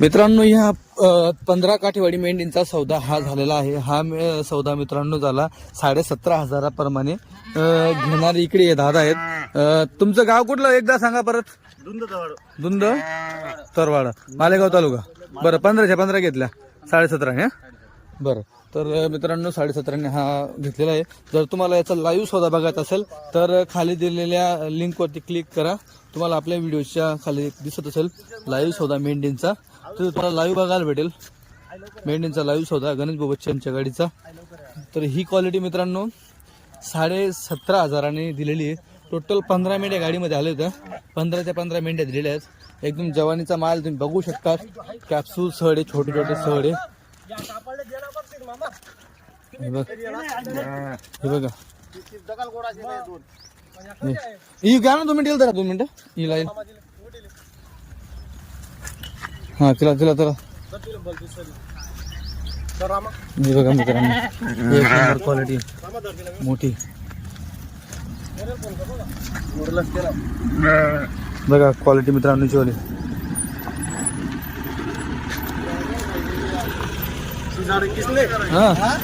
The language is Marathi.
मित्रांनो ह्या पंधरा काठेवाडी मेंढींचा सौदा हा झालेला आहे. हा मे- सौदा मित्रांनो झाला साडे सतरा हजाराप्रमाणे घेणारे इकडे दादा आहेत. तुमचं गाव कुठलं? एकदा सांगा परत. धुंद तरवाड मालेगाव तालुका. बरं पंधराच्या पंधरा घेतल्या. साडेसतराने हं? बरं. तर मित्रांनो साडेसतराने हा घेतलेला आहे. जर तुम्हाला याचा लाईव्ह सौदा बघायचा असेल तर खाली दिलेल्या लिंकवरती क्लिक करा. तुम्हाला आपल्या व्हिडिओच्या खाली दिसत असेल लाईव्ह सौदा मेंढींचा. तर तुम्हाला लाईव्ह बघायला भेटेल. मेंढींचा लाईव्ह सौदा गणेश बाबतच्या गाडीचा. तर ही क्वालिटी मित्रांनो साडे सतरा हजाराने दिलेली आहे. टोटल पंधरा मेंढ्या गाडीमध्ये आले होत्या. पंधरा ते पंधरा मेंढ्या दिलेल्या आहेत. एकदम जवानीचा माल तुम्ही बघू शकता. कॅप्सूल सडे छोटे छोटे सहड आहे. हे बघ. हे घ्या ना तुम्ही दिल तर दोन मिनिटं. ही लाईन. हा तिला तिला तिला हे बघा मित्रांनो. एक नंबर क्वालिटी मोठी. बघा. क्वालिटी मित्रांनो वाली हा?